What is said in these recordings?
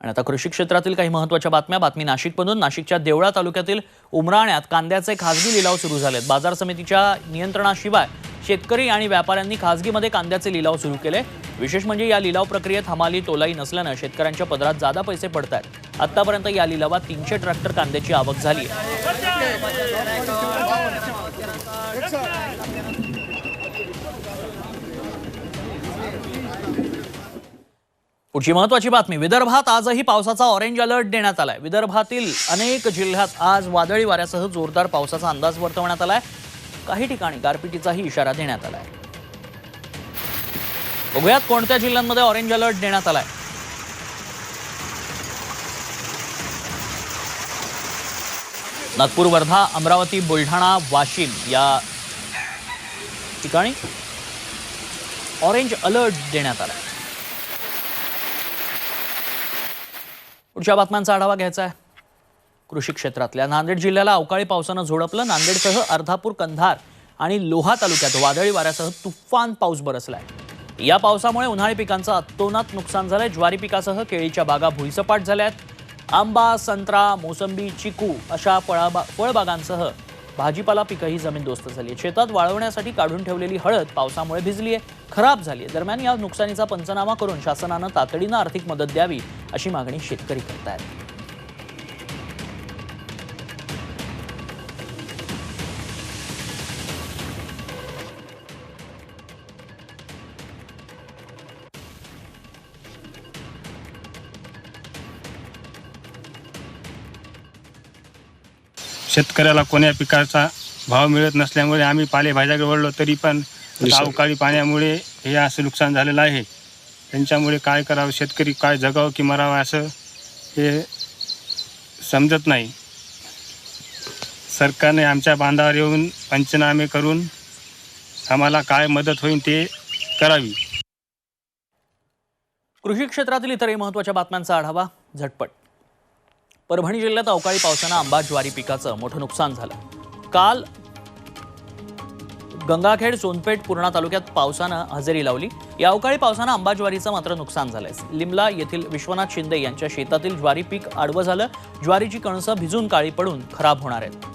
आणि आता कृषी क्षेत्रातील काही महत्त्वाच्या बातम्या. बातमी नाशिकमधून. नाशिकच्या देवळा तालुक्यातील उमराण्यात कांद्याचे खासगी लिलाव सुरू झालेत. बाजार समितीच्या नियंत्रणाशिवाय शेतकरी आणि व्यापाऱ्यांनी खासगीमध्ये कांद्याचे लिलाव सुरू केले. विशेष म्हणजे या लिलाव प्रक्रियेत हमाली तोलाई नसल्यानं शेतकऱ्यांच्या पदरात जादा पैसे पडत आहेत आतापर्यंत या लिलावात तीनशे ट्रॅक्टर कांद्याची आवक झाली पुढची महत्वाची बातमी. विदर्भात आजही पावसाचा ऑरेंज अलर्ट देण्यात आलाय. विदर्भातील अनेक जिल्ह्यात आज वादळी वाऱ्यासह जोरदार पावसाचा अंदाज वर्तवण्यात आलाय. काही ठिकाणी गारपिटीचाही इशारा देण्यात आलाय. बघूयात कोणत्या जिल्ह्यांमध्ये ऑरेंज अलर्ट देण्यात आलाय. नागपूर वर्धा अमरावती बुलढाणा वाशिम या ठिकाणी ऑरेंज अलर्ट देण्यात आलाय. पुढच्या बातम्यांचा आढावा घ्यायचा आहे. कृषी क्षेत्रातल्या नांदेड जिल्ह्याला अवकाळी पावसानं झोडपलं. नांदेडसह अर्धापूर कंधार आणि लोहा तालुक्यात वादळी वाऱ्यासह तुफान पाऊस बरसलाय. या पावसामुळे उन्हाळी पिकांचं अतोनात नुकसान झालंय. ज्वारी पिकासह केळीच्या बागा भुईसपाट झाल्या आहेत आंबा संत्रा मोसंबी चिकू अशा फळाबा फळबागांसह भाजीपाला पिकंही जमीनदोस्त झाली आहेत शेतात वाळवण्यासाठी काढून ठेवलेली हळद पावसामुळे भिजली आहे खराब झाली आहे दरम्यान या नुकसानीचा पंचनामा करून शासनानं तातडीनं आर्थिक मदत द्यावी अशी मागणी शेतकरी करत आहेत शेतकऱ्याला कोण्या पिकाचा भाव मिळत नसल्यामुळे आम्ही पालेभाज्याकडे वळलो तरी पण अवकाळी पाण्यामुळे हे असं नुकसान झालेलं आहे. त्यांच्यामुळे काय करावं शेतकरी काय जगावं की मरावं असं हे समजत नाही. सरकारने आमच्या बांधावर येऊन पंचनामे करून आम्हाला काय मदत होईल ते करावी. कृषी क्षेत्रातील इतरही महत्त्वाच्या बातम्यांचा आढावा झटपट. परभणी जिल्ह्यात अवकाळी पावसानं आंबा ज्वारी पिकाचं मोठं नुकसान झालं. काल गंगाखेड सोनपेठ पूर्णा तालुक्यात पावसानं हजेरी लावली. या अवकाळी पावसानं आंबा ज्वारीचं मात्र नुकसान झालंय. लिमला येथील विश्वनाथ शिंदे यांच्या शेतातील ज्वारी पीक आडवं झालं. ज्वारीची कणसं भिजून काळी पडून खराब होणार आहेत.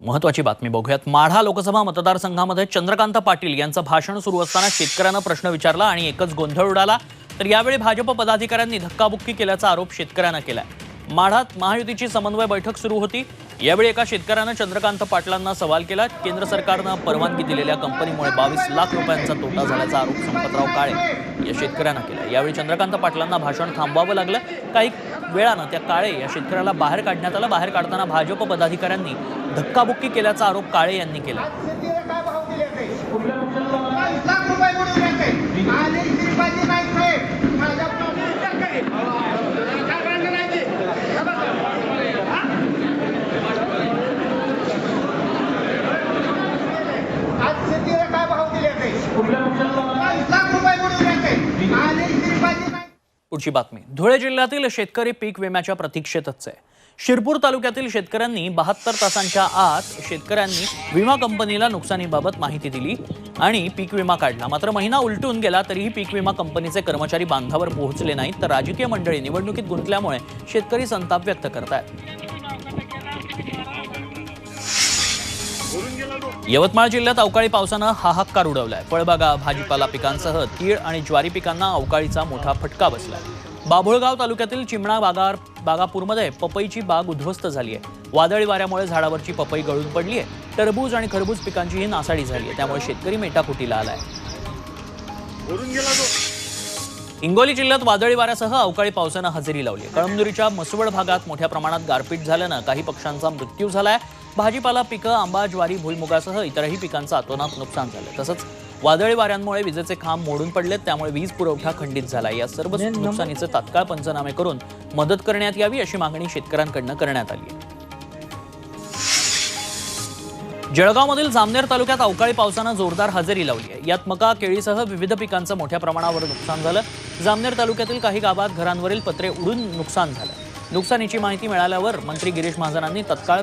महत्वाची बातमी बघूयात. माढा लोकसभा मतदारसंघामध्ये चंद्रकांत पाटील यांचं भाषण सुरू असताना शेतकऱ्यांना प्रश्न विचारला आणि एकच गोंधळ उडाला. तर यावेळी भाजप पदाधिकाऱ्यांनी धक्काबुक्की केल्याचा आरोप शेतकऱ्यांना केलाय. माढात महायुतीची समन्वय बैठक सुरू होती. यावेळी एका शेतकऱ्यानं चंद्रकांत पाटलांना सवाल केला. केंद्र सरकारनं परवानगी दिलेल्या कंपनीमुळे बावीस लाख रुपयांचा तोटा झाल्याचा आरोप संपतराव काळे या शेतकऱ्यांना केला. यावेळी चंद्रकांत पाटलांना भाषण थांबवावं लागलं. काही वेळानं त्या काळे या शेतकऱ्याला बाहेर काढण्यात आलं. बाहेर काढताना भाजप पदाधिकाऱ्यांनी धक्काबुक्की केल्याचा आरोप काळे यांनी केला लाख रुपये बुडून घ्यायचे आणि श्रीपाजी नाईक साहेब माझ्या आज शेतीला काय भाव दिले ते लाख रुपये बुडून घ्यायचे आणि श्रीपाजी नाईक पुढची बातमी. धुळे जिल्ह्यातील शेतकरी पीक विम्याच्या प्रतीक्षेतच आहे. शिरपूर तालुक्यातील शेतकऱ्यांनी बहात्तर तासांच्या आत शेतकऱ्यांनी विमा कंपनीला नुकसानीबाबत माहिती दिली आणि पीक विमा काढला. मात्र महिना उलटून गेला तरीही पीक विमा कंपनीचे कर्मचारी बांधावर पोहोचले नाहीत तर राजकीय मंडळी निवडणुकीत गुंतल्यामुळे शेतकरी संताप व्यक्त करतायत. यवतमाळ जिल्ह्यात अवकाळी पावसानं हाहाकार उडवलाय. फळबागा भाजीपाला पिकांसह तीळ आणि ज्वारी पिकांना अवकाळीचा मोठा फटका बसलाय. बाभुळगाव तालुक्यातील चिमणा बागार बागापूरमध्ये पपईची बाग उद्ध्वस्त झाली आहे वादळी वाऱ्यामुळे झाडावरची पपई गळून पडली आहे टरबूज आणि खरबूज पिकांचीही नासाडी झाली आहे त्यामुळे शेतकरी मेटाकुटीला आलाय. हिंगोली जिल्ह्यात वादळी वाऱ्यासह अवकाळी पावसानं हजेरी लावली. कळमनुरीच्या मसवड भागात मोठ्या प्रमाणात गारपीट झाल्यानं काही पक्ष्यांचा मृत्यू झालाय. भाजीपाला पिकं आंबा ज्वारी भुईमुगासह इतरही पिकांचं अतोनात नुकसान झालं. तसंच वादळी वाऱ्यांमुळे विजेचे खांब मोडून पडलेत त्यामुळे वीज पुरवठा खंडित झाला. या सर्व नुकसानीचे तात्काळ पंचनामे करून मदत करण्यात यावी अशी मागणी शेतकऱ्यांकडनं करण्यात आली आहे. जळगावमधील जामनेर तालुक्यात अवकाळी पावसानं जोरदार हजेरी लावली आहे. यात मका केळीसह विविध पिकांचं मोठ्या प्रमाणावर नुकसान झालं. जामनेर तालुक्यातील काही गावात घरांवरील पत्रे उडून नुकसान झालं. नुकसानीची माहिती मिळाल्यावर मंत्री गिरीश महाजनांनी तत्काळ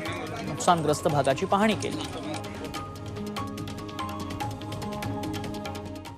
नुकसानग्रस्त भागाची पाहणी केली.